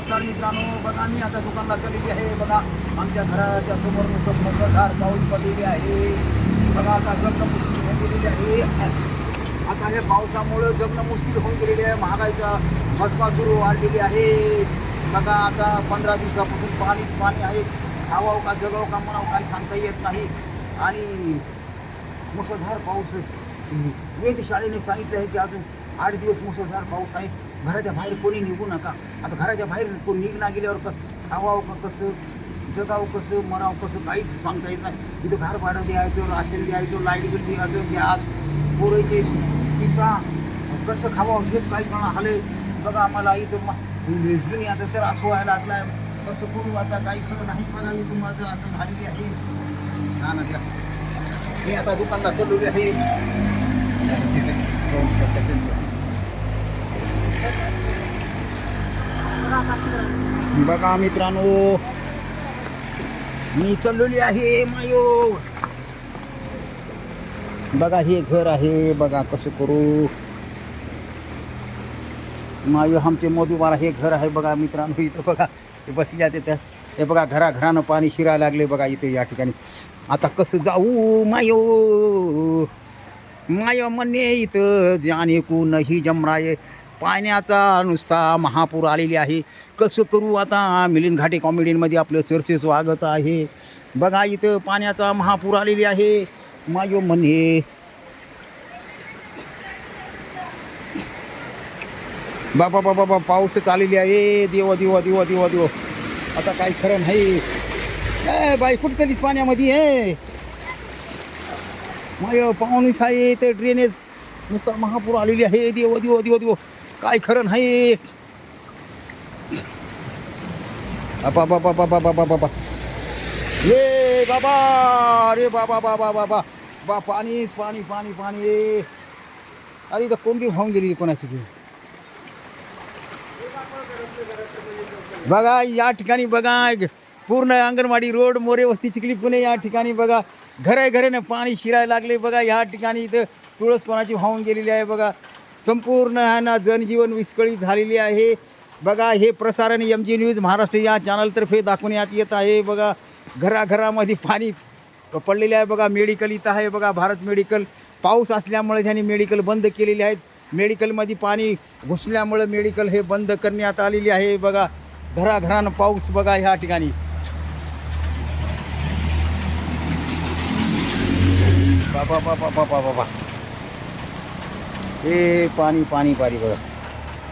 नमस्कार मित्रांनो बघा मी आता दुकानला गेलेली आहे. बघा आमच्या घराच्या समोर नुसतं मुसळधार पाऊस पडलेली आहे. बघा आता जगणं मुश्किल होऊन गेलेली आहे. आता हे पावसामुळं जगणं मुश्किल होऊन गेलेली आहे. महागाईचा मजमा सुरू वाढलेली आहे. बघा आता पंधरा दिवसापासून पाणीच पाणी आहे. खावाव का जगाव का म्हणावं काही सांगता येत नाही. आणि मुसळधार पाऊस वेधशाळेने सांगितलं आहे की अजून आठ दिवस मुसळधार पाऊस आहे. घराच्या बाहेर कोणी निघू नका. आता घराच्या बाहेर कोणी निघणार गेल्यावर कसं खावावं का कसं? जगावं कसं? मरावं कसं? काहीच सांगता येत नाही. इथं घर भाडं द्यायचं राशन द्यायचं लाइट बिल द्यायचं गॅस पोरायचे पिसा. कसं खावावं? हेच काही कळणार आले बघा आम्हाला इथं जुनी आता त्रास व्हायला लागला आहे कसं करू आता? काही खरं नाही बघा मी माझं असं झालेली आहे. ना ना मी आता दुकानला चाललेली आहे. बघा मित्रांनो. मी चाललेली आहे मायो बघा हे घर आहे. बघा कसं करू. मायू आमचे मोदीवाला हे घर आहे बघा मित्रांनो. इथं बघा ते बसल्या तिथं हे बघा घराघरानं पाणी शिरायला लागले बघा इथे या ठिकाणी. आता कसं जाऊ मायो माय म्हणे इथं जाणे को जमराय. पाण्याचा नुसता महापूर आलेली आहे. कसं करू आता? मिलिंद घाटे कॉमेडीमध्ये आपलं सरसे स्वागत आहे. बघा इथं पाण्याचा महापूर आलेली आहे. मायो म्हणे. बाबा बाबा बाबा पाऊसच आलेली आहे. देवा देवा देवा देवा देवा. आता काही खरं नाही. ए बाई कुठं चालीस पाण्यामध्ये आहे माय पाहुणीच आहे ते ड्रेनेज नुसता महापूर आलेली आहे. देव देव देव देव. काय खरं नाही. बाबा बाबा बाबा बाबा बाबा ये बाबा अरे बाबा बाबा बाबा. बा पाणी पाणी पाणी पाणी. अरे इथं कोणती होऊन गेली कोणाची ती? बघा या ठिकाणी बघा. पूर्ण अंगणवाडी रोड मोरे वस्ती चिखली पुणे या ठिकाणी बघा. घरे घरेने पाणी शिरायला लागले बघा. या ठिकाणी इथं तुळस कोणाची वाहून गेलेली आहे बघा. संपूर्ण ह्यांना ना जनजीवन विस्कळीत झालेली आहे. बघा हे प्रसारण एम जी न्यूज महाराष्ट्र या चॅनलतर्फे दाखवण्यात येत आहे बघा. घराघरामध्ये पाणी पडलेले आहे बघा. मेडिकल इथं आहे बघा. भारत मेडिकल पाऊस असल्यामुळे त्यांनी मेडिकल बंद केलेले आहेत. मेडिकलमध्ये पाणी घुसल्यामुळं मेडिकल हे बंद करण्यात आलेली आहे बघा. घराघरानं पाऊस बघा ह्या ठिकाणी. बाबा बाबा बाबा बाबा हे पाणी पाणी पाणी बघा